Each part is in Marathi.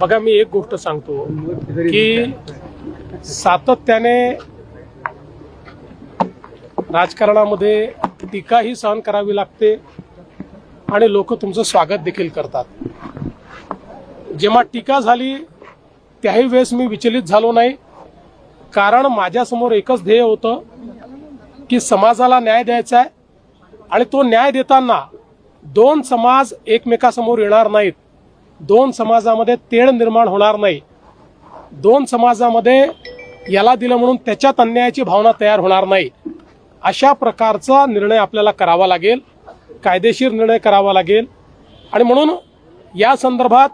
बघा मी एक गोष्ट सांगतो की सातत्याने राजकारणामध्ये टीकाही सहन करावी लागते आणि लोक तुमचं स्वागत देखील करतात. जेव्हा टीका झाली त्याही वेळेस मी विचलित झालो नाही. कारण माझ्यासमोर एकच ध्येय होतं की समाजाला न्याय द्यायचा आहे आणि तो न्याय देताना दोन समाज एकमेकासमोर येणार नाहीत. दोन समाजामध्ये तेढ निर्माण होणार नाही. दोन समाजामध्ये याला दिलं म्हणून त्याच्यात अन्यायाची भावना तयार होणार नाही. अशा प्रकारचा निर्णय आपल्याला करावा लागेल. कायदेशीर निर्णय करावा लागेल. आणि म्हणून या संदर्भात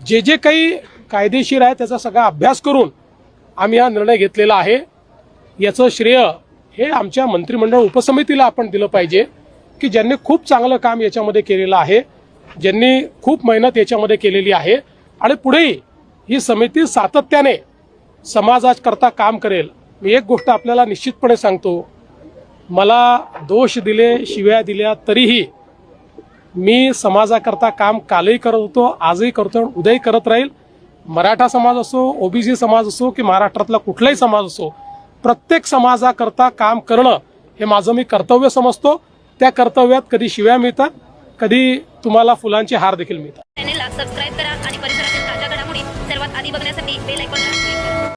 जे जे काही कायदेशीर आहे त्याचा सगळा अभ्यास करून आम्ही हा निर्णय घेतलेला आहे. याचं श्रेय हे आमच्या मंत्रिमंडळ उपसमितीला आपण दिलं पाहिजे की ज्यांनी खूप चांगलं काम याच्यामध्ये केलेलं आहे. ज्यांनी खूप मेहनत याच्यामध्ये केलेली आहे. आणि पुढेही ही समिती सातत्याने समाजाकरता काम करेल. मी एक गोष्ट आपल्याला निश्चितपणे सांगतो. मला दोष दिले शिव्या दिल्या तरीही मी समाजाकरता काम कालही करत होतो आजही करतो उद्याही करत राहील. मराठा समाज असो ओबीसी समाज असो की महाराष्ट्रातला कुठलाही समाज असो प्रत्येक समाजाकरता काम करणं हे माझं मी कर्तव्य समजतो. त्या कर्तव्यात कधी शिव्या मिळतात कधी तुम्हाला फुलांचे हार देखील मिळतात. चॅनेलला सबस्क्राईब करा आणि परिसरातील ताज्या घडामोडी सर्वात आधी बघण्यासाठी बेल ऐकून